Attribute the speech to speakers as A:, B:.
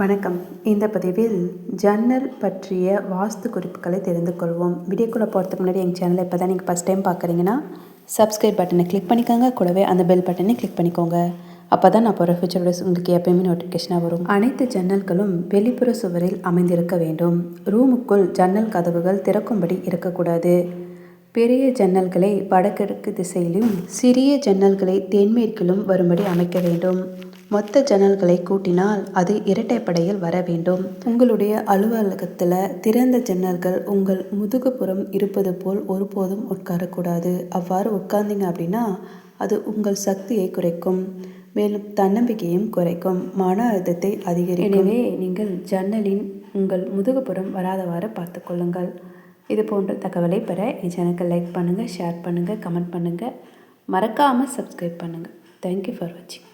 A: வணக்கம். இந்த பதிவில் ஜன்னல் பற்றிய வாஸ்து குறிப்புகளை தெரிந்து கொள்வோம். வீடியோக்குள்ளே போகிறதுக்கு முன்னாடி எங்கள் சேனலை இப்போ தான் நீங்கள் ஃபஸ்ட் டைம் பார்க்குறீங்கன்னா சப்ஸ்கிரைப் பட்டனை கிளிக் பண்ணிக்கோங்க. கூடவே அந்த பெல் பட்டனை கிளிக் பண்ணிக்கோங்க. அப்போ தான் நான் போகிற ஃபியூச்சர் வீடியோஸ் உங்களுக்கு எப்பயுமே நோட்டிஃபிகேஷனாக வரும். அனைத்து ஜன்னல்களும் வெளிப்புற சுவரில் அமைந்திருக்க வேண்டும். ரூமுக்குள் ஜன்னல் கதவுகள் திறக்கும்படி இருக்கக்கூடாது. பெரிய ஜன்னல்களை வடகிழக்கு திசையிலும் சிறிய ஜன்னல்களை தென்மேற்கிலும் வரும்படி அமைக்க வேண்டும். மொத்த ஜன்னல்களை கூட்டினால் அது இரட்டைப்படையில் வர வேண்டும். உங்களுடைய அலுவலகத்தில் திறந்த ஜன்னல்கள் உங்கள் முதுகுப்புறம் இருப்பது போல் ஒருபோதும் உட்காரக்கூடாது. அவ்வாறு உட்கார்ந்தீங்க அப்படின்னா அது உங்கள் சக்தியை குறைக்கும் மேலும் தன்னம்பிக்கையும் குறைக்கும் மன அழுத்தத்தை அதிகரிக்கும். எனவே நீங்கள் ஜன்னலின் உங்கள் முதுகுப்புறம் வராதவாறு பார்த்துக்கொள்ளுங்கள் இது போன்ற தகவலை பெற என் சேனலுக்கு லைக் பண்ணுங்கள் ஷேர் பண்ணுங்கள் கமெண்ட் பண்ணுங்கள் மறக்காமல் சப்ஸ்கிரைப் பண்ணுங்கள் தேங்க்யூ ஃபார் வாட்சிங்